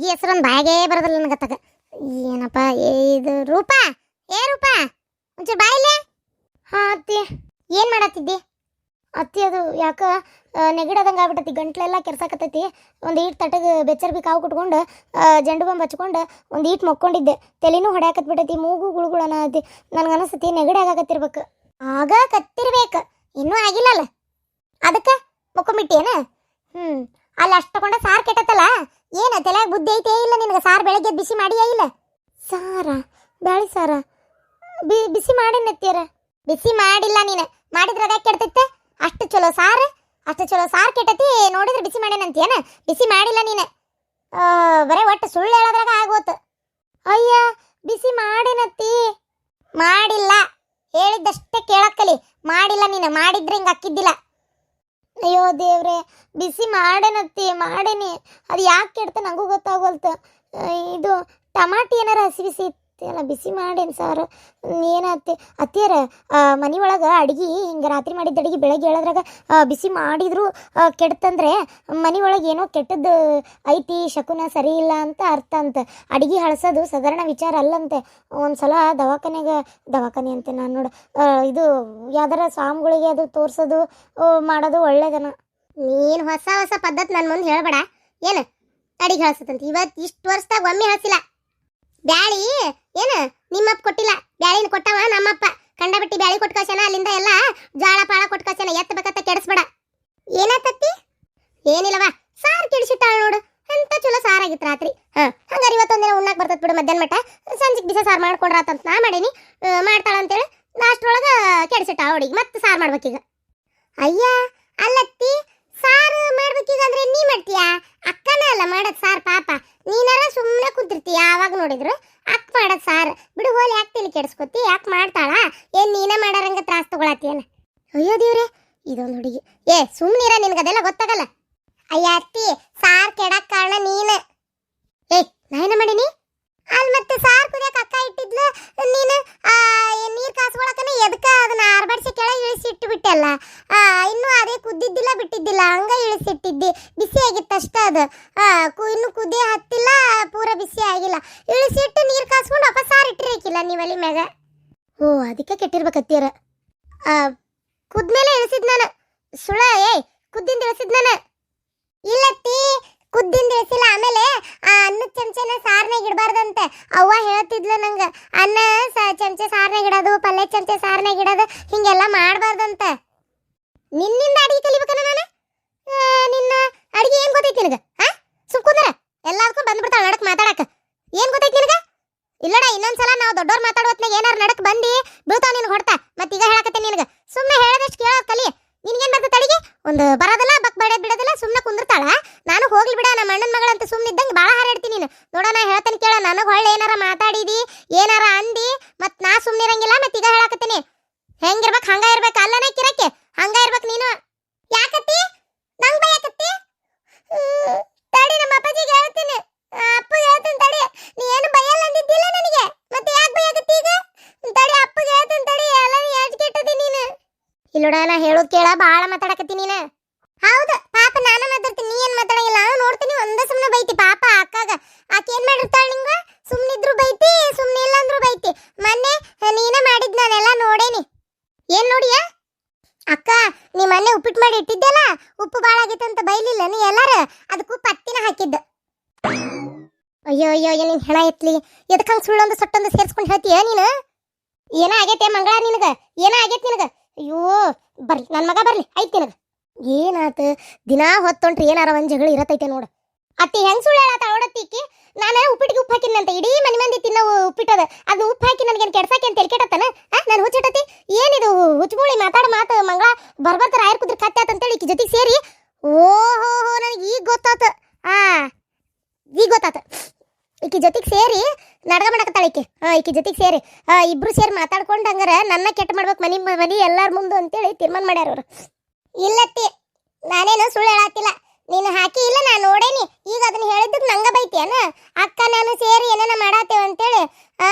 ಹುಡುಗಿ ಹೆಸರೊಂದು ಒಂದು ಬರೋದಿಲ್ಲ ನನಗತ್ತಾಗ ಏನಪ್ಪ ಇದು ರೂಪ? ಏ, ರೂಪಾ? ಒಂಚೂರು ಬಾಯಿಲೆ ಹಾಂ, ಅತ್ತಿ. ಏನು ಮಾಡತ್ತಿದ್ದಿ? ಅತ್ತಿ, ಅದು ಯಾಕ ನೆಗಡದಂಗೆ ಆಗ್ಬಿಟ್ಟತಿ, ಗಂಟ್ಲೆಲ್ಲ ಕೆರ್ಸಾಕತ್ತೈತಿ. ಒಂದು ಈಟ್ ತಟಗೆ ಬೆಚ್ಚರ್ ಬಿ ಕಾವು ಕುಟ್ಕೊಂಡು ಜಂಡು ಬಾಂಬ್ ಹಚ್ಕೊಂಡು ಒಂದು ಈಟ್ ಮಕ್ಕೊಂಡಿದ್ದೆ. ತಲೆನೂ ಹೊಡ್ಯಾಕತ್ಬಿಟ್ಟೈತಿ, ಮೂಗು ಗುಳುಗುಳನ ಐತಿ. ನನಗೆ ಅನಿಸ್ತತಿ, ನೆಗಡಿ ಆಗಾಕತ್ತಿರ್ಬೇಕು. ಆಗ ಕತ್ತಿರ್ಬೇಕು. ಇನ್ನೂ ಆಗಿಲ್ಲಲ್ಲ. ಅದಕ್ಕೆ, ಮಕ್ಕೊಂಬಿಟ್ಟೇನ? ಹ್ಞೂ ಅಲ್ಲಿ, ಅಷ್ಟು ತಗೊಂಡ ಸಾರು ಕೆಟ್ಟತ್ತಲ್ಲ? ಏನ ತಲೆಯಾಗ ಬುದ್ಧಿ ಐತೆ? ಇಲ್ಲ ನಿನಗೆ ಸಾರು ಬೆಳಗ್ಗೆ ಬಿಸಿ ಮಾಡಿಯೇ ಇಲ್ಲ? ಸಾರ, ಬ್ಯಾಳಿ ಸಾರ. ಬಿ, ಬಿಸಿ ಮಾಡಿನತ್ತೀರ ಬಿಸಿ ಮಾಡಿಲ್ಲ ನೀನು. ಮಾಡಿದ್ರೆ ಅದ್ಯಾಕೆ ಕೆಡ್ತೈತೆ? ಅಷ್ಟು ಚಲೋ ಸಾರು, ಅಷ್ಟು ಚಲೋ ಸಾರು ಕೆಟ್ಟತಿ. ನೋಡಿದ್ರೆ ಬಿಸಿ ಮಾಡೇನಂತೀಯನ ಬಿಸಿ ಮಾಡಿಲ್ಲ ನೀನು. ಬರೇ ಒಟ್ಟು ಸುಳ್ಳು ಹೇಳೋದ್ರಾಗ ಆಗೋತ. ಅಯ್ಯ, ಬಿಸಿ ಮಾಡಿನತ್ತಿ ಮಾಡಿಲ್ಲ. ಹೇಳಿದ್ದಷ್ಟೇ ಕೇಳಕ್ಕಲಿ. ಮಾಡಿಲ್ಲ ನೀನು. ಮಾಡಿದ್ರೆ ಹಿಂಗೆ ಅಕ್ಕಿದ್ದಿಲ್ಲ ಅಯ್ಯೋ ದೇವ್ರೆ, ಬಿಸಿ ಮಾಡೇನತ್ತಿ, ಮಾಡೇನಿ. ಅದು ಯಾಕೆ ಕೆಡ್ತ ನನಗೂ ಗೊತ್ತಾಗೋಲ್ತು ಇದು ಟಮಾಟಿ ಏನಾರ ಹಸಿ ಬಿಸಿ ಇತ್ತಲ್ಲ ಬಿಸಿ ಮಾಡೇನು ಸರ್ ಏನತ್ತೆ ಅತ್ತಿಯರ ಮನೆ ಒಳಗೆ ಅಡುಗೆ ಹಿಂಗೆ ರಾತ್ರಿ ಮಾಡಿದ್ದ ಅಡುಗೆ ಬೆಳಗ್ಗೆ ಹೇಳೋದ್ರಾಗ ಬಿಸಿ ಮಾಡಿದ್ರು ಕೆಡ್ತಂದ್ರೆ ಮನೆ ಒಳಗೆ ಏನೋ ಕೆಟ್ಟದ್ದು ಐತಿ, ಶಕುನ ಸರಿ ಇಲ್ಲ ಅಂತ ಅರ್ಥ ಅಂತ. ಅಡುಗೆ ಹಳಸೋದು ಸಾಧಾರಣ ವಿಚಾರ ಅಲ್ಲಂತೆ. ಒಂದ್ಸಲ ದವಾಖಾನೆಗೆ ದವಾಖಾನೆ ಅಂತೆ ನಾನು ನೋಡು ಇದು ಯಾವ್ದಾರ ಸ್ವಾಮಿಗಳಿಗೆ ಅದು ತೋರಿಸೋದು ಮಾಡೋದು ಒಳ್ಳೇದನ. ನೀನು ಹೊಸ ಹೊಸ ಪದ್ಧತಿ ನನ್ನ ಮುಂದೆ ಹೇಳ್ಬೇಡ. ಏನು? ಅಡಿಗೆ ಹಳಸತ್ತಂತ. ಇವತ್ತು ಇಷ್ಟು ವರ್ಷದಾಗ ಒಮ್ಮೆ ಹಳಸಿಲ್ಲ. ಬ್ಯಾಳಿ? ಏನು? ನಿಮ್ಮಪ್ಪ ಕೊಟ್ಟಿಲ್ಲ. ಬ್ಯಾಳಿನ ಕೊಟ್ಟವ ನಮ್ಮಪ್ಪ. ಕಂಡಬಿಟ್ಟಿ ಬ್ಯಾಳಿ ಕೊಟ್ಟು ಅಲ್ಲಿಂದ ಎಲ್ಲ ಜಾಳ ಪಾಳ ಕೊಟ್ಟು ಕಳ್ಸ್ಯಾನ. ಕೆಡಿಸ್ಬೇಡ. ಏನಾತತ್ತಿ ಏನಿಲ್ಲವ ಸಾರು ಕೆಡಿಸಿಟ್ಟಾಳ ನೋಡು. ಅಂತ ಚಲೋ ಸಾರಾಗಿತ್ತು ರಾತ್ರಿ. ಹಾಂ, ಹಂಗಾರೆ ಇವತ್ತೊಂದಿನ ಉಣ್ಣಾಕ್ ಬರ್ತದ ಬಿಡು ಮಧ್ಯಾಹ್ನ ಮಟ್ಟ ಸಂಜೆಗೆ ಬಿಸಿ ಸಾರು ಮಾಡ್ಕೊಂಡ್ರಾತಂತ ನಾ ಮಾಡೀನಿ. ಮಾಡ್ತಾಳ ಅಂತೇಳಿ ಅಷ್ಟ್ರೊಳಗ ಕೆಡಿಸಿಟ್ಟ ಅವಳಿಗೆ. ಮತ್ತೆ ಸಾರು ಮಾಡ್ಬೇಕೀಗ. ಅಯ್ಯ, ಅಲ್ಲತ್ತಿ, ಸಾರು ಮಾಡ್ಬೇಕೀಗ ಅಂದ್ರೆ ನೀ ಮಾಡ್ತೀಯಾ? ಅಲ್ಲ ಮಾಡದ್ ಸಾರ್ ಪಾಪ. ನೀನಾರ ಸುಮ್ಮನೆ ಕುಂತಿರ್ತಿ ಯಾವಾಗ ನೋಡಿದ್ರು? ಅಕ್ ಮಾಡದ್ ಸಾರ್. ಬಿಡು ಹೋಲಿ, ಯಾಕೆ ತಿಳಿ ಕೆಡಿಸ್ಕೊತಿ? ಯಾಕೆ ಮಾಡ್ತಾಳ? ಏನ್ ನೀನೇ ಮಾಡಾರಂಗ ತ್ರಾಸ್ ತಗೊಳತಿಯೇನ ಅಯ್ಯೋ ದೇವ್ರೆ, ಇದೊಂದು ಹುಡುಗಿ. ಏ ಸುಮ್ಮನಿರ ನಿನ್ಗದೆಲ್ಲ ಗೊತ್ತಾಗಲ್ಲ. ಅಯ್ಯ ಅತ್ತಿ, ಸಾರ್ ಕೆಡಕ್ ಕಾರಣ ನೀನ. ಏ ನಾಯನ ಮಾಡೀನಿ? ಅಲ್ಲಿ ಮತ್ತೆ ಸಾರ್ ಕುದಿಯಕ್ಕೆ ಅಕ್ಕ ಇಟ್ಟಿದ್ಲು ನೀನು ಆ, ನೀರ್ ಕಾಸ್ಕೊಳಕನ ಎದಕ್ಕ ಅದನ್ನ ಆರ್ಬಾಡ್ಸಿ ಕೆಳಗೆ ಇಳಿಸಿ ಇಟ್ಟು ಬಿಟ್ಟಲ್ಲ ಆ, ಇನ್ನೂ ಅದೇ ಕುದ್ದಿದ್ದಿಲ್ಲ ಬಿಟ್ಟಿದ್ದಿಲ್ಲ ಹಂಗ ಇಳಿಸಿಟ್ಟಿದ್ದಿ ಬಿಸಿ ಆಗಿತ್ತು ಅಷ್ಟ ಅದು. ಇನ್ನು ಕುದಿ ಹತ್ತಿಲ್ಲ, ಪೂರ ಬಿಸಿ ಆಗಿಲ್ಲ. ಇಳಿಸಿಟ್ಟು ನೀರು ಕಾಸ್ಕೊಂಡು ಅಪ್ಪ ಸಾರು ಇಟ್ಟಿರಕಿಲ್ಲ ನೀವು ಅಲ್ಲಿ ಮ್ಯಾಗ? ಓ, ಅದಕ್ಕೆ ಕೆಟ್ಟಿರ್ಬೇಕತ್ತೀರ ಕುದ್ಮೇಲೆ ಇಳಿಸಿದ್ ನಾನು. ಸುಳ ಏಯ್, ಕುದ್ದಿಂದ ಇಳಿಸಿದ್ ನಾನು. ಇಲ್ಲತ್ತಿ ಕುದ್ದಿಂದ ಇಳಿಸಿಲ್ಲ. ಆಮೇಲೆ, ಆ ಅನ್ನದ ಚಮಚನ ಸಾರ್ನಾಗ ಇಡಬಾರ್ದಂತೆ. ಅವ್ವ ಹೇಳ್ತಿದ್ಲು ನಂಗೆ, ಅನ್ನ ಸ, ಚಮಚೆ ಸಾರ್ನಾಗ ಇಡೋದು, ಪಲ್ಯ ಚಮಚೆ ಸಾರ್ನಾಗ ಇಡೋದು, ಹಿಂಗೆಲ್ಲ ಮಾಡಬಾರ್ದಂತೆ. ನಿನ್ನಿಂದ ಅಡಿಗೆ ಕಲಿಬೇಕಲ್ಲ ನಾನು? ನಿನ್ನ ಅಡಿಗೆ ಏನ್ ಗೊತ್ತೈತಿ ನಿನಗ? ಹಾ ಸುಮ್ಕುಂದ್ರ ಎಲ್ಲಾದಕ್ಕೂ ಬಂದ್ಬಿಡ್ತಾಳ ನಡಕ್ ಮಾತಾಡಕ. ಏನ್ ಗೊತ್ತೈತಿ ನಿನಗ? ಇಲ್ಲಡ ಇನ್ನೊಂದ್ಸಲ ನಾವು ದೊಡ್ಡವ್ರು ಮಾತಾಡೋ ಏನಾರ ನಡಕ್ ಬಂದಿ, ಬೀಳ್ತಾವ ನಿನ್ ಹೊಡ್ತಾ. ಮತ್ತೆ ಈಗ ಹೇಳಕತ್ತೆ ನಿನಗ. ಸುಮ್ಮನೆ ಹೇಳದಷ್ಟು ಕೇಳೋದ್ ಕಲಿ. ನಿನ್ಗೇನ್ ಬರ್ತೈತೆ ಅಡಿಗೆ ಒಂದು ಬರೋದಿಲ್ಲ ಬಕ್ ಬಡಿಯೋದ್ ಬಿಡೋದಿಲ್ಲ ಸುಮ್ಮನೆ ಕುಂದಿರ್ತಾಳ. ನಾನು ಹೋಗ್ಲಿ ಬಿಡ, ನಮ್ಮ ಅಣ್ಣನ ಮಗಳಂತ ಸುಮ್ಮನೆ ಇದ್ದಂಗೆ ಭಾಳ ಹಾರಾಡ್ತೀನಿ ನೀನು. ನೋಡೋಣ ಹೇಳ್ತಾನೆ ಕೇಳ, ನನಗೆ ಹೊಳ್ಳೆ ಏನಾರ ಮಾತಾಡಿದಿ, ಏನಾರ ಅಂದಿ ಮತ್ ನಾ ಸುಮ್ಮನೆ ಇರಂಗಿಲ್ಲ ಮತ್ತೆ ಈಗ ಹೇಳಕತ್ತೀನಿ. ಹೆಂಗಿರ್ಬೇಕು, ಹಂಗ ಇರ್ಬೇಕು, ಅಲ್ಲನೇ ಕಿರಕ್ಕೆ ಹಂಗ ಇರ್ಬೇಕು ನೀನು ಯಾಕತ್ತಿ ನಂಗ್ ಬಯಕತ್ತಿ ಹ್ಮ್, ತಡಿ ನಮ್ಮ ಅಪ್ಪಾಜಿಗೆ ಹೇಳ್ತೀನಿ ಆ, ಅಪ್ಪಗೆ ಹೇಳ್ತೀನಿ ತಡಿ ನೀ ಏನು ಬಯಲ್ಲ ಅಂದಿದ್ದಿಲ್ಲ ನನಗೆ ಮತ್ತೆ ಯಾಕೆ ಬಯಕತ್ತಿ ಈಗ ತಡಿ ಅಪ್ಪಗೆ ಹೇಳ್ತೀನಿ ತಡಿ ಎಲ್ಲ ಏಜ್ ಕೆಟ್ಟದಿ ನೀನು ಇಲ್ಲೋಡ, ನಾ ಹೇಳೋದ್ ಕೇಳ ಭಾಳ ಮಾತಾಡಕತ್ತಿ ನೀನ. ಹೌದು, ಪಾಪ ನಾನು ಮಾತಾಡ್ತೀನಿ, ನೀ ಏನ್ ಮಾತಾಡಂಗಿಲ್ಲ ನಾನು ನೋಡ್ತೀನಿ ಒಂದೇ ಸುಮ್ಮನೆ ಬೈತಿ, ಪಾಪ ಅಕ್ಕಾಗ. ಆಕೆ ಏನ್ ಮಾಡಿರ್ತಾಳ ನಿಂಗ? ಸುಮ್ಮನಿದ್ರು ಬೈತಿ ಸುಮ್ಮನೆ ಇಲ್ಲ ಅಂದ್ರು ಬೈತಿ. ಮೊನ್ನೆ ನೀನ ಮಾಡಿದ್ ನಾನೆಲ್ಲ ನೋಡೇನಿ. ಏನ್ ನೋಡಿಯ? ಅಕ್ಕ, ನೀ ಮೊನ್ನೆ ಉಪ್ಪಿಟ್ಟು ಮಾಡಿ ಇಟ್ಟಿದ್ದೆಲ್ಲ, ಉಪ್ಪು ಭಾಳ ಆಗೈತೆ ಅಂತ ಬೈಲಿಲ್ಲ ನೀ ಎಲ್ಲಾರ? ಅದಕ್ಕೂ ಪತ್ತಿನ ಹಾಕಿದ್ದ. ಅಯ್ಯೋ ಅಯ್ಯೋ ಅಯ್ಯೋ, ನೀನ್ ಹೆಣ ಎತ್ಲಿ. ಎದಕ್ಕೆ ಹಂಗೆ ಸುಳ್ಳೊಂದು ಸೊಟ್ಟೊಂದು ಸೇರ್ಸ್ಕೊಂಡು ಹೇಳ್ತೀಯ ನೀನು? ಏನ ಆಗೈತೆ ಮಂಗಳ ನಿನಗ? ಏನ ಆಗೈತೆ ನಿನಗ? ಅಯ್ಯೋ, ಬರ್ಲಿ ನನ್ನ ಮಗ ಬರ್ಲಿ, ಐತಿ ನನಗೆ. ಏನಾತ, ದಿನಾ ಹೊತ್ತೊಂಟ್ರಿ ಏನಾರ ಒಂದು ಜಗಳ ಇರತೈತೆ ನೋಡು. ಅತ್ತಿ ಹೆಂಗ್ ಸುಳ್ಳು ಹೇಳತ್ತ ಅವಡತ್ತಿಕ್ಕಿ ನಾನು ಉಪ್ಪಿಟ್ಟಿಗೆ ಉಪ್ಪು ಹಾಕಿನಂತ ಇಡೀ ಮನೆ ಮಂದಿ ತಿನ್ನೋ ಉಪ್ಪಿಟ್ಟದ. ಅದು ಉಪ್ಪು ಹಾಕಿ ನನಗೇನು ಕೆಡ್ಸಾಕಿ ಅಂತ ಕೆಟ್ಟತ್ತನ ನಾನು ಹುಚ್ಚಿಟ್ಟತಿ ಏನಿದು ಹುಚ್ಚುಮೂಳಿ ಮಾತಾಡ ಮಾತು, ಮಂಗಳ ಬರ್ಬರ್ತಾರ ರಾಯರ್ ಕುದ್ರೆ ಕತ್ತೆ ಅಂತೇಳಿ ಈಕಿ ಜೊತೆಗೆ ಸೇರಿ ಓಹೋ ನನಗೆ ಈಗ ಗೊತ್ತಾತ. ಆ, ಈಗ ಗೊತ್ತಾತ. ಈಕಿ ಜೊತೆಗೆ ಸೇರಿ ನಾಟಕ ಮಾಡಕತ್ತಾಳ ಈಕಿ. ಹಾಂ, ಈಕಿ ಜೊತೆಗೆ ಸೇರಿ. ಹಾಂ, ಇಬ್ರು ಸೇರಿ ಮಾತಾಡ್ಕೊಂಡು ಹಂಗಾರ ನನ್ನ ಕೆಟ್ಟ ಮಾಡ್ಬೇಕು ಮನೆ ಮನೆ ಎಲ್ಲರ ಮುಂದೆ ಅಂತೇಳಿ ತೀರ್ಮಾನ ಮಾಡ್ಯಾರ ಅವರು. ಇಲ್ಲತ್ತಿ, ನಾನೇನು ಸುಳ್ಳು ಹೇಳತ್ತಿಲ್ಲ ನೀನು ಹಾಕಿ ಇಲ್ಲ, ನಾನು ನೋಡೇನಿ. ಈಗ ಅದನ್ನ ಹೇಳಿದ್ದಕ್ಕೆ ನಂಗ ಬೈತಿಯನ? ಅಕ್ಕ ನಾನು ಸೇರಿ ಏನೇನ ಮಾಡತ್ತೇವೆ ಅಂತೇಳಿ. ಆ,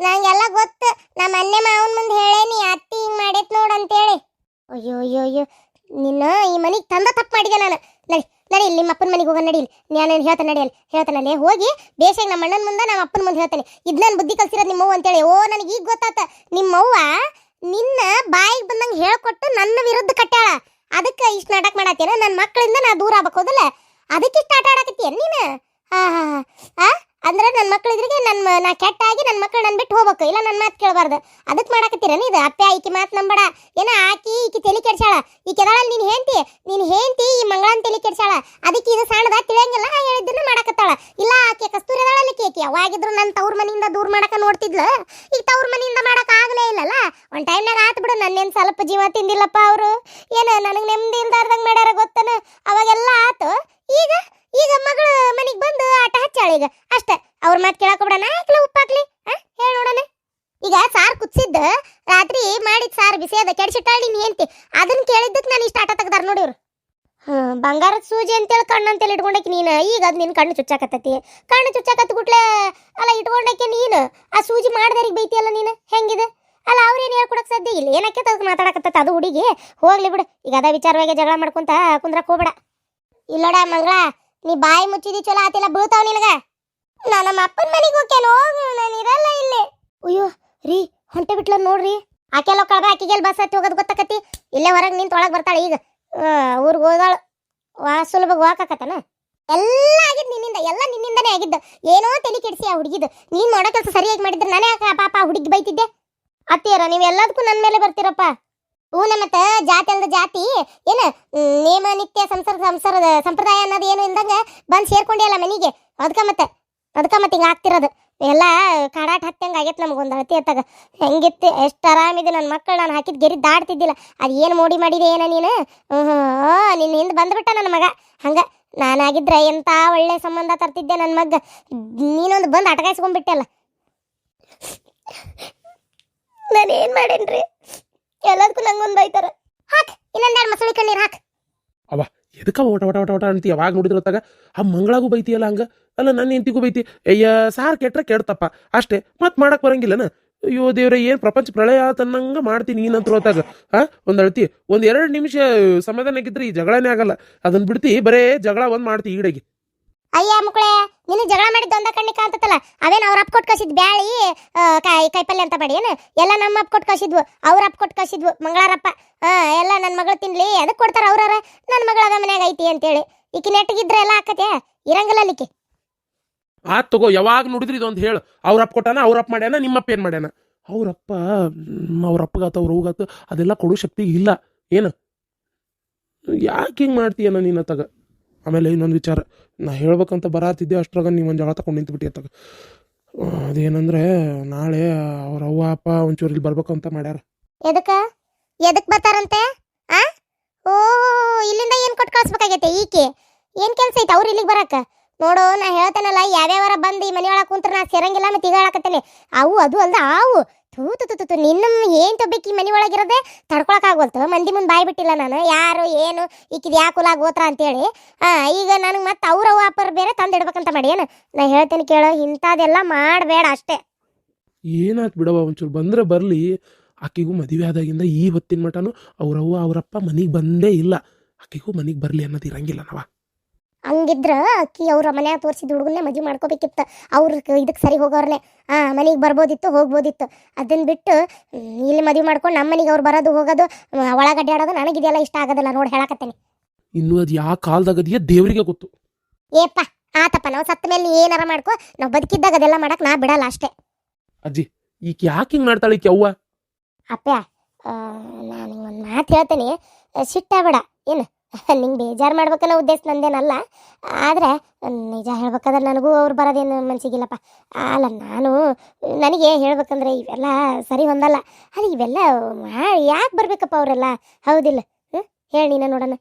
ನಂಗೆಲ್ಲ ಗೊತ್ತು. ನಮ್ಮ ಅನ್ನೆ ಮಾವನ ಮುಂದೆ ಹೇಳೇನಿ, ಅತ್ತಿ ಹಿಂಗೆ ಮಾಡೈತ್ ನೋಡು ಅಂತೇಳಿ. ಅಯ್ಯೋ ಅಯ್ಯೋ ಅಯ್ಯೋ. ನಿನ್ನ ಈ ಮನಿಗೆ ತಂದ ತಪ್ಪು ಮಾಡಿದೆ ನಾನು. ನಡಿ ನಡೀಲಿ ನಿಮ್ಮ ಅಪ್ಪನ ಮನೆಗೆ ಹೋಗೋಣ ನಡೀಲಿ ನಾನು ಹೇಳ್ತಾನೆ ಹೇಳ್ತಾನಲ್ಲಿ ಹೋಗಿ ಬೇಸಾಗಿ ನಮ್ಮ ಅಣ್ಣನ ಮುಂದೆ, ನಮ್ಮ ಅಪ್ಪನ ಮುಂದೆ ಹೇಳ್ತಾನೆ. ಇದು ನಾನು ಬುದ್ಧಿ ಕಲ್ಸಿರೋದು ನಿಮ್ಮವ್ವ ಅಂತೇಳಿ. ಓ, ನನಗೆ ಈಗ ಗೊತ್ತಾತ. ನಿಮ್ಮವ್ವ ನಿನ್ನ ಬಾಯಿಗೆ ಬಂದಂಗೆ ಹೇಳ್ಕೊಟ್ಟು ನನ್ನ ವಿರುದ್ಧ ಕಟ್ಟಾಳ ಅದಕ್ಕೆ ಇಷ್ಟು ನಾಟಕ ಮಾಡತ್ತೇನ ನನ್ನ ಮಕ್ಕಳಿಂದ ನಾ ದೂರ ಆಗ್ಬೇಕು ಹೌದಲ್ಲ? ಅದಕ್ಕೆ ಇಷ್ಟು ಆಟ ಆಡಕತ್ತೀಯ ನೀನು? ಹಾ ಹಾ ಹಾ ಅಂದ್ರೆ ನನ್ನ ಮಕ್ಕಳಿದ್ರಿಗೆ ನನ್ನ ನಾ ಕೆಟ್ಟಾಗಿ ನನ್ನ ಮಕ್ಕಳು ನನ್ನ ಬಿಟ್ಟು ಹೋಗ್ಬೇಕು. ಇಲ್ಲ ನನ್ನ ಮಾತು ಕೇಳಬಾರ್ದು. ಅದಕ್ಕೆ ನೀ ಇದು ಅಪ್ಪ, ಈಕಿ ಮಾತು ನಂಬಡ ಏನ ಆಕಿ, ಈಕಿ ತಲೆ ಕೆಡ್ಸಾಳ ಈ ಕೆದಾಳ ನೀನು ಹೇಂತಿ ನೀನು ಹೇಂತಿ ಈ ಮಂಗಳನ್ ತಲೆ ಕೆಡ್ಸಾಳ ಅದಕ್ಕೆ ಇದು ಸಣ್ಣದ ತಿಳಿಯಂಗಿಲ್ಲ ಹೇಳಿದ್ದನ್ನು ಮಾಡಾಕತ್ತಾಳ. ಇಲ್ಲ ಆಕೆ ಕಸ್ತೂರಿ ಅದಾಳಲ್ಲ ಕೇಕಿ ಅವಾಗಿದ್ರು ನನ್ನ ತವ್ರ ಮನೆಯಿಂದ ದೂರ ಮಾಡಕ ನೋಡ್ತಿದ್ಲು. ಈಗ ತವ್ರ ಮನೆಯಿಂದ ಮಾಡಕ್ ಆಗಲೇ ಇಲ್ಲಲ್ಲ. ಒಂದು ಟೈಮ್ನಾಗ ಆತ್ ಬಿಡು, ನನ್ನೇನು ಸ್ವಲ್ಪ ಜೀವ ತಿಂದಿಲ್ಲಪ್ಪ ಅವರು. ಏನ, ನನಗೆ ನೆಮ್ಮದಿ ಇಲ್ದಾರ್ದಂಗೆ ಮಾಡ್ಯಾರ ಗೊತ್ತನ? ಅವಾಗೆಲ್ಲ ಆತು. ಈಗ ಈಗ ಮಗಳು ಮನೆಗೆ ಬಂದು ಆಟ ಹಚ್ಚಾಳ ಈಗ. ಅಷ್ಟೇ. ಅವ್ರ ಮಾತು ಕೇಳಕ್ ನಾ ಯಾಕ್ಲ ಉಪ್ಪಾಕ್ಲಿ? ಹೇಳಿ ನೋಡಣ. ಈಗ ಸಾರ್ ಕುದಿಸಿದ್ದ, ರಾತ್ರಿ ಮಾಡಿದ ಸಾರ್ ಬಿಸಿ ಅದ ಕೆಡಿಸಿಟ್ಟಾಳ ನೀನ್ ಅಂತಿ ಅದನ್ನ ಕೇಳಿದ್ದಕ್ಕೆ ನಾನು ಇಷ್ಟ ಆಟ ತೆಗ್ದಾರ ನೋಡಿ ಇವ್ರು. ಬಂಗಾರದ ಸೂಜಿ ಅಂತೇಳಿ ಕಣ್ಣು ಅಂತೇಳಿ ಇಟ್ಕೊಂಡಕ್ಕೆ ನೀನು. ಈಗ ಅದು ನಿನ್ನ ಕಣ್ಣು ಚುಚ್ಚಾಕತ್ತತಿ. ಕಣ್ಣು ಚುಚ್ಚಾಕತ್ತ ಗುಟ್ಲೆ ಅಲ್ಲ ಇಟ್ಕೊಂಡಕ್ಕೆ ನೀನು. ಆ ಸೂಜಿ ಮಾಡ್ದಾರಿಗೆ ಬೈತಿಯಲ್ಲ ನೀನು? ಹೆಂಗಿದೆ? ಅಲ್ಲ ಅವ್ರೇನು ಹೇಳ್ಕೊಡಕ್ಕೆ ಸಾಧ್ಯ ಇಲ್ಲ. ಏನಕ್ಕೆ ಅದಕ್ಕೆ ಮಾತಾಡಕತ್ತ ಅದು ಹುಡುಗಿ? ಹೋಗ್ಲಿ ಬಿಡು. ಈಗ ಅದ ವಿಚಾರವಾಗಿ ಜಗಳ ಮಾಡ್ಕೊಂತ ಕುಂದ್ರಕ್ಕೆ ಹೋಗ್ಬೇಡ. ಇಲ್ಲೋಡ ಮಂಗಳ. ನೀ ಬಾಯಿ ಮುಚ್ಚಿದಿ ಚಲೋ ಆತಿಲ್ಲ, ಬೀಳ್ತಾವ ನಿನಗ. ನಾ ನಮ್ಮ ಅಪ್ಪನ ಮನೆಗೆ ಹೋಗ್ಯಾನ, ಹೋಗು, ನಾನು ಇರಲ್ಲ ಇಲ್ಲಿ. ಅಯ್ಯೋ, ರೀ, ಹೊಂಟೆ ಬಿಟ್ಲ ನೋಡ್ರಿ. ಆಕೆಲ್ಲ ಕಳ್ಬ ಆಕಿಗೆಲ್ ಬಸ್ ಹತ್ತಿ ಹೋಗೋದು ಗೊತ್ತಾಕತಿ ಇಲ್ಲೇ ಹೊರಗೆ ನಿಂತ ಒಳಗೆ ಬರ್ತಾಳೆ ಈಗ. ಊರಿಗೆ ಹೋದಾಳು. ವಾ ಸುಲಭ ಹೋಗಾಕತ್ತನ ಎಲ್ಲ ಆಗಿದ್ ನಿನ್ನಿಂದ, ಎಲ್ಲ ನಿನ್ನಿಂದನೇ ಆಗಿದ್ದು. ಏನೋ ತಲೆ ಕೆಡಿಸಿ ಆ ಹುಡುಗಿದು. ನೀನು ಮಾಡೋ ಕೆಲಸ ಸರಿಯಾಗಿ ಮಾಡಿದ್ರೆ ನಾನೇ ಪಾಪ ಆ ಹುಡುಗಿ ಬೈತಿದ್ದೆ. ಅತ್ತೀರ ನೀವು ಎಲ್ಲದಕ್ಕೂ ನನ್ನ ಮೇಲೆ ಬರ್ತೀರಪ್ಪ. ಹೂನ ಮತ್ತ ಜಾತಿ ಅಲ್ದ ಜಾತಿ. ಏನ ನೇಮ, ನಿತ್ಯ, ಸಂಸಾರ ಸಂಸಾರ, ಸಂಪ್ರದಾಯ ಅನ್ನೋದು ಏನು ಇಲ್ದಂಗ ಬಂದ್ ಸೇರ್ಕೊಂಡಿಯಲ್ಲ ಮನಿಗೆ. ಅದಕ್ಕೆ ಮತ್ತೆ ಅದಕ್ಕೆ ಮತ್ತೆ ಹಿಂಗೆ ಆಗ್ತಿರೋದು. ಎಲ್ಲ ಕಾಡಾಟ ಹತ್ತಂಗ ಆಗೈತೆ ನಮ್ಗೊಂದು ಅಳತಿ ಅತ್ತಾಗ. ಹೆಂಗಿತ್ತು, ಎಷ್ಟು ಆರಾಮಿದೆ ನನ್ನ ಮಕ್ಕಳು ನಾನು ಹಾಕಿದ ಗೆರಿ ದಾಡ್ತಿದ್ದಿಲ್ಲ ಅದು ಏನು ಮೋಡಿ ಮಾಡಿದೆ ಏನ ನೀನು? ನಿನ್ನ ಹಿಂದೆ ಬಂದ್ಬಿಟ್ಟ ನನ್ನ ಮಗ. ಹಂಗ, ನಾನಾಗಿದ್ರೆ ಎಂಥ ಒಳ್ಳೆ ಸಂಬಂಧ ತರ್ತಿದ್ದೆ ನನ್ನ ಮಗ ನೀನೊಂದು ಬಂದು ಅಟಕಾಯಿಸ್ಕೊಂಡ್ಬಿಟ್ಟೆಲ್ಲ ನಾನು ಏನು ಮಾಡೇನ್ರಿ? ಎಲ್ಲದಕ್ಕೂ ನಂಗೊಂದು ಬೈತಾರ. ಹಾಕ್ ಇನ್ನೊಂದೆರಡು ಮಸಳಿ ಕಣ್ಣೀರು ಹಾಕ್. ಎದಕ್ಕ ಓಟ ಓಟ ಓಟ ಓಟ ಅಂತಿ ಯಾವಾಗ ನೋಡಿದ್ರತ್ತಾಗ ಆ ಮಂಗಳಾಗೂ ಬೈತಿಯಲ್ಲ ಹಂಗ? ಅಲ್ಲ, ನನ್ನ ಹೆಂಡತಿಗೂ ಬೈತಿ. ಅಯ್ಯ, ಸಾರ್ ಕೆಟ್ರೆ ಕೆಡ್ತಪ್ಪ. ಅಷ್ಟೇ ಮತ್ ಮಾಡಕ್ ಬರಂಗಿಲ್ಲನ? ಅಯ್ಯೋ ದೇವ್ರೆ, ಏನ್ ಪ್ರಪಂಚ ಪ್ರಳಯ ತನ್ನಂಗ ಮಾಡ್ತೀನಿ ನೀನಂತ ಹೊತ್ತಾಗ ಹಾ ಒಂದ್ ಅಳ್ತಿ, ಒಂದ್ ಎರಡ್ ನಿಮಿಷ ಸಮಾಧಾನ ಆಗಿದ್ರೆ ಈ ಜಗಳನೇ ಆಗಲ್ಲ. ಅದನ್ನ ಬಿಡ್ತಿ, ಬರೇ ಜಗಳ ಒಂದ್ ಮಾಡ್ತಿ ಈಡೆಗೆ. ಅಯ್ಯ ಮಕ್ಕಳೇ ನಿನ್ನ ಜಗಳ ಮಾಡಿದ್ದು ಒಂದ ಕಣ್ಣಿ ಕಾಣ್ತತಲ್ಲ, ಅವೇನು ಅವ್ರ ಅಪ್ಪ ಕೊಟ್ಟು ಕಸಿದ್ ಬ್ಯಾಳಿ ಕಾಯಿ ಕಾಯಿಪಲ್ಯ ಅಂತ ಮಾಡಿ, ಏನು? ಎಲ್ಲ ನಮ್ಮ ಅಪ್ಪ ಕೊಟ್ಟು ಕಸಿದ್ವು ಅವ್ರ ಅಪ್ಪ ಕೊಟ್ಟು ಕಸಿದ್ವು ಮಂಗಳಾರಪ್ಪ. ಎಲ್ಲ ನನ್ನ ಮಗಳು ತಿನ್ಲಿ ಅದಕ್ಕೆ ಕೊಡ್ತಾರ ಅವ್ರಾರ ನನ್ನ ಮಗಳ ಅದ ಮನ್ಯಾಗ ಐತಿ ಅಂತೇಳಿ. ಈಕಿ ನೆಟ್ಟಗಿದ್ರೆ ಎಲ್ಲ ಹಾಕತೆ ಇರಂಗಿಲ್ಲ ಅಲ್ಲಿಕಿ. ಆತ್ ತಗೋ, ಯಾವಾಗ ನೋಡಿದ್ರಿ ಇದೊಂದು ಹೇಳು. ಅವ್ರಪ್ಪ ಕೊಟ್ಟಾನ ಅಪ್ ಮಾಡ್ಯಾನ, ನಿಮ್ಮಪ್ಪ ಏನ್ ಮಾಡ್ಯಾನ? ಅವ್ರಪ್ಪ ಅವ್ರಪ್ಪಗಾತ ಅವ್ರ ಹೋಗಾತ ಅದೆಲ್ಲ ಕೊಡೋ ಶಕ್ತಿ ಇಲ್ಲ. ಏನು? ಯಾಕೆ ಹಿಂಗೆ ಮಾಡ್ತೀಯನ ನೀನು ತಗ? ಆಮೇಲೆ ಇನ್ನೊಂದು ವಿಚಾರ, ನಾ ಹೇಳ್ಬೇಕಂತ ಬರಾತಿದ್ದೆ ಅಷ್ಟ್ರಾಗ ನೀವು ಒಂದು ಜಗಳ ತಗೊಂಡು ನಿಂತು ಬಿಟ್ಟಿ ತಗ ಅದೇನಂದ್ರೆ ನಾಳೆ ಅವ್ರ ಅವ್ವ, ಅಪ್ಪ ಒಂಚೂರು ಇಲ್ಲಿ ಬರ್ಬೇಕಂತ ಮಾಡ್ಯಾರ. ಎದಕ್ಕ? ಎದಕ್ ಬರ್ತಾರಂತೆ? ಆ? ಓ, ಇಲ್ಲಿಂದ ಏನು ಕೊಟ್ಟು ಕಳ್ಸ್ಬೇಕಾಗೈತೆ ಈಕೆ? ಏನು ಕೆಲ್ಸ ಐತೆ ಅವ್ರು ಇಲ್ಲಿಗೆ ಬರಕ? ನೋಡು, ನಾ ಹೇಳ್ತೇನಲ್ಲ, ಯಾವ್ಯಾವರ ಬಂದು ಈ ಮನೆಯೊಳಗೆ ಕುಂತ್ರ ನಾ ಸೇರಂಗಿಲ್ಲ ಮತ್ತೆ ಈಗ ಹೇಳಕತ್ತೇನೆ. ಅವು, ಅದು ಅಲ್ದ, ಆವು. ಥೂ ತು ನಿನ್ನ ಏನು ತೊಬೇಕು ಈ ಮನೆ ಒಳಗಿರೋದೆ? ತಡ್ಕೊಳಕ್ ಆಗ್ವಲ್ತು ಮಂದಿ ಮುಂದೆ ಬಾಯ್ ಬಿಟ್ಟಿಲ್ಲ ನಾನು. ಯಾರು, ಏನು, ಈಕಿದ್ ಯಾ ಕುಲ ಗೋತ್ರ ಅಂತೇಳಿ. ಆ, ಈಗ ನನಗೆ ಮತ್ತೆ ಅವ್ರ ಅವ್ವ ಬೇರೆ ತಂದಿಡ್ಬೇಕಂತ ಮಾಡಿ. ಏನು? ನಾ ಹೇಳ್ತೇನೆ ಕೇಳೋ, ಇಂಥದೆಲ್ಲ ಮಾಡಬೇಡ ಅಷ್ಟೇ. ಏನಾಯ್ತು ಬಿಡವ ಒಂಚೂರು? ಬಂದ್ರೆ ಬರಲಿ. ಆಕೆಗೂ ಮದುವೆ ಆದಾಗಿಂದ ಈ ಹೊತ್ತಿನ ಮಟನು ಅವ್ರವ್ವ, ಅವರಪ್ಪ ಮನೆಗೆ ಬಂದೇ ಇಲ್ಲ. ಆಕೆಗೂ ಮನೆಗೆ ಬರಲಿ ಅನ್ನೋದು ಇರಂಗಿಲ್ಲ ನಾವ. ಹಂಗಿದ್ರ ಅಕ್ಕಿ ಅವ್ರ ಮನ್ಯಾಗ ತೋರಿಸಿದ ಹುಡುಗನ್ನೇ ಮದುವೆ ಮಾಡ್ಕೋಬೇಕಿತ್ತು. ಅವ್ರ ಇದಕ್ಕೆ ಸರಿ ಹೋಗೋರ್ನೆ. ಆ ಮನೆಗೆ ಬರ್ಬೋದಿತ್ತು ಹೋಗ್ಬೋದಿತ್ತು. ಅದನ್ನ ಬಿಟ್ಟು ಇಲ್ಲಿ ಮದುವೆ ಮಾಡ್ಕೊಂಡು ನಮ್ಮ ಮನೆಗೆ ಅವ್ರು ಬರೋದು ಹೋಗೋದು ಒಳಗಡ್ಡೆ ಒಳಗಡೆ ಆಡೋದು ನನಗಿದೆಲ್ಲ ಇಷ್ಟ ಆಗೋದಿಲ್ಲ ನೋಡಿ ಹೇಳಕತ್ತೇನೆ. ಇನ್ನು ಅದು ಯಾವ ಕಾಲದಾಗದೆಯಾ ದೇವರಿಗೆ ಗೊತ್ತು. ಏಪ್ಪ ಆತಪ್ಪ ನಾವು ಸತ್ತ ಮೇಲೆ ಏನಾರ ಮಾಡ್ಕೋ ನಾವು ಬದುಕಿದ್ದಾಗ ಅದೆಲ್ಲ ಮಾಡಕ್ ನಾ ಬಿಡಲ್ಲ ಅಷ್ಟೇ. ಅಜ್ಜಿ ಈಗ ಯಾಕೆ ಹಿಂಗೆ ಮಾಡ್ತಾಳೆ ಈಕೆ ಅವ್ವ? ಅಪ್ಪ ನಾನು ಒಂದು ಮಾತು ಹೇಳ್ತೇನೆ. ಸಿಟ್ಟಾಬೇಡ ಏನು? ನಿಂಗೆ ಬೇಜಾರು ಮಾಡ್ಬೇಕನ್ನೋ ಉದ್ದೇಶ ನಂದೇನಲ್ಲ. ಆದರೆ ನಿಜ ಹೇಳ್ಬೇಕಾದ್ರೆ ನನಗೂ ಅವ್ರು ಬರೋದೇನು ಮನಸ್ಸಿಗಿಲ್ಲಪ್ಪ ಅಲ್ಲ, ನಾನು ನನಗೆ ಹೇಳ್ಬೇಕಂದ್ರೆ ಇವೆಲ್ಲ ಸರಿ ಹೊಂದಲ್ಲ. ಅದು ಇವೆಲ್ಲ ಯಾಕೆ ಬರಬೇಕಪ್ಪ ಅವರೆಲ್ಲ? ಹೌದಿಲ್ಲ. ಹ್ಞೂ ಹೇಳಿ ನೀನು ನೋಡೋಣ.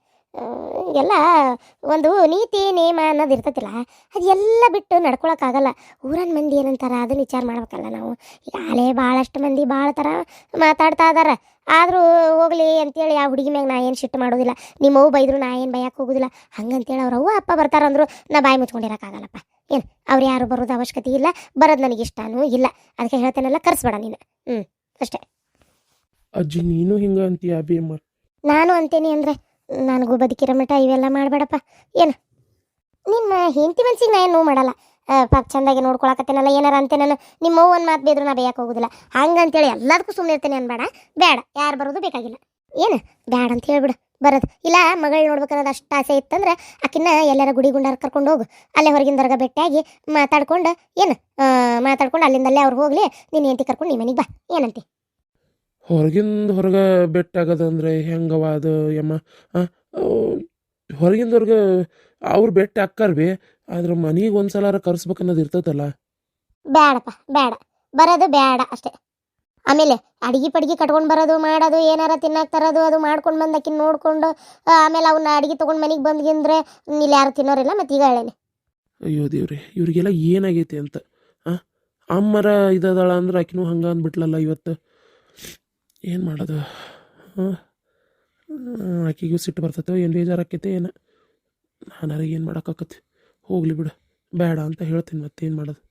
ಎಲ್ಲ ಒಂದು ನೀತಿ ನಿಯಮ ಅನ್ನೋದು ಇರ್ತತಿಲ್ಲ. ಅದೆಲ್ಲ ಬಿಟ್ಟು ನಡ್ಕೊಳಕ್ಕಾಗಲ್ಲ. ಊರನ್ನ ಮಂದಿ ಏನಂತಾರ ಅದನ್ನ ವಿಚಾರ ಮಾಡ್ಬೇಕಲ್ಲ ನಾವು. ಈಗ ಆಲೇ ಭಾಳಷ್ಟು ಮಂದಿ ಭಾಳ ಥರ ಮಾತಾಡ್ತಾ ಇದಾರೆ. ಆದರೂ ಹೋಗಲಿ ಅಂತೇಳಿ ಆ ಹುಡುಗಿ ಮ್ಯಾಗ ನಾ ಏನು ಶಿಟ್ಟು ಮಾಡೋದಿಲ್ಲ. ನಿಮ್ಮ ಅವ್ವ ಬೈದ್ರು ನಾ ಏನು ಬೈಯಕ್ಕೆ ಹೋಗೋದಿಲ್ಲ. ಹಂಗಂತೇಳಿ ಅವ್ರ ಅವ್ವ ಅಪ್ಪ ಬರ್ತಾರಂದ್ರು ನಾ ಬಾಯಿ ಮುಚ್ಕೊಂಡಿರೋಕ್ಕಾಗಲ್ಲಪ್ಪ. ಏನು ಅವ್ರು ಯಾರು ಬರೋದು ಅವಶ್ಯಕತೆ ಇಲ್ಲ ಬರೋದು ನನಗೆ ಇಷ್ಟನೂ ಇಲ್ಲ. ಅದಕ್ಕೆ ಹೇಳ್ತೇನೆಲ್ಲ ಕರ್ಸ್ಬೇಡ ನೀನು. ಹ್ಞೂ ಅಷ್ಟೇ. ಅಜ್ಜಿ ನೀನು ಹಿಂಗೆ ಅಂತೀಯ ನಾನು ಅಂತೇನಿ ಅಂದರೆ ನನಗೂ ಬದುಕಿರೋ ಮಠ ಇವೆಲ್ಲ ಮಾಡಬೇಡಪ್ಪ. ಏನು? ನಿಮ್ಮ ಹೆಂಡತಿ ಮನ್ಸಿಗೆ ನಾ ಏನು ಮಾಡಲ್ಲ. ಪಾಪ ಚಂದಾಗಿ ನೋಡ್ಕೊಳಕತ್ತೇನಲ್ಲ, ಏನಾರ ಅಂತೆ ನಾನು. ನಿಮ್ಮ ಅವ್ವ ಒಂದು ಮಾತು ಬೇದ್ರು ನಾ ಬೇಯಕ್ಕೆ ಹೋಗುದಿಲ್ಲ. ಹಂಗಂತೇಳಿ ಎಲ್ಲದಕ್ಕೂ ಸುಮ್ಮನೆ ಇರ್ತೇನೆ ಅನ್ಬೇಡ ಬೇಡ. ಯಾರು ಬರೋದು ಬೇಕಾಗಿಲ್ಲ. ಏನು? ಬೇಡ ಅಂತ ಹೇಳ್ಬಿಡು. ಬರೋದು. ಇಲ್ಲ, ಮಗಳು ನೋಡ್ಬೇಕನ್ನೋದು ಅಷ್ಟು ಆಸೆ ಇತ್ತಂದ್ರೆ ಆಕಿನ್ನ ಎಲ್ಲಾರ ಗುಡಿ ಗುಂಡಾರ ಕರ್ಕೊಂಡು ಹೋಗು. ಅಲ್ಲೇ ಹೊರಗಿನ ಹೊರಗೆ ಭೇಟಿಯಾಗಿ ಮಾತಾಡ್ಕೊಂಡು, ಏನು? ಮಾತಾಡ್ಕೊಂಡು ಅಲ್ಲಿಂದ ಅಲ್ಲೇ ಅವ್ರು ಹೋಗ್ಲಿ. ನೀನು ಹೆಂಡತಿ ಕರ್ಕೊಂಡು ನಿಮ್ಮ ಮನೆಗೆ ಬಾ. ಏನಂತೆ? ಹೊರಗಿಂದ ಹೊರಗೆ ಬೆಟ್ಟಾಗೋದಂದ್ರೆ ಹೆಂಗವ ಅದು ಯಮ್ಮ ಹೊರಗಿಂದ ಹೊರಗೆ ಅವ್ರು ಬೆಟ್ಟ ಹಾಕ್ಕಾರ ಬಿ ಆದ್ರೆ ಮನೆಗೆ ಒಂದು ಸಲ ಕರ್ಸ್ಬೇಕು ಅನ್ನೋದು ಇರ್ತೈತಲ್ಲ. ಬೇಡಪ್ಪ ಬೇಡ ಬರೋದು ಬೇಡ ಅಷ್ಟೇ. ಆಮೇಲೆ ಅಡಿಗೆ ಪಡಿಗೆ ಕಟ್ಕೊಂಡು ಬರೋದು ಮಾಡೋದು ಏನಾರ ತಿನ್ನಕ್ಕೆ ತರೋದು ಅದು ಮಾಡ್ಕೊಂಡು ಬಂದ ಆಕಿನ ನೋಡ್ಕೊಂಡು ಆಮೇಲೆ ಅವನ್ನ ಅಡಿಗೆ ತೊಗೊಂಡು ಮನೆಗೆ ಬಂದ್ಗಿಂದ್ರೆ ಇಲ್ಲಿ ಯಾರು ತಿನ್ನೋರಿಲ್ಲ ಮತ್ತೆ ಈಗ ಹೇಳೇನೆ. ಅಯ್ಯೋ ದೇವ್ರಿ ಇವ್ರಿಗೆಲ್ಲ ಏನಾಗೈತಿ ಅಂತ? ಅಮ್ಮರ ಇದದಳ ಅಂದ್ರೆ ಆಕಿನೂ ಹಂಗೆ ಅಂದ್ಬಿಟ್ಲಲ್ಲ ಇವತ್ತು. ಏನು ಮಾಡೋದು? ಆಕಿಗೂ ಸಿಟ್ಟು ಬರ್ತೈತೋ, ಏನು ಬೇಜಾರಾಕೈತೆ ಏನು? ನಾನು ಏನು ಮಾಡೋಕ್ಕಾಕತಿ ಹೋಗ್ಲಿ ಬಿಡು. ಬೇಡ ಅಂತ ಹೇಳ್ತೀನಿ ಮತ್ತೇನು ಮಾಡೋದು?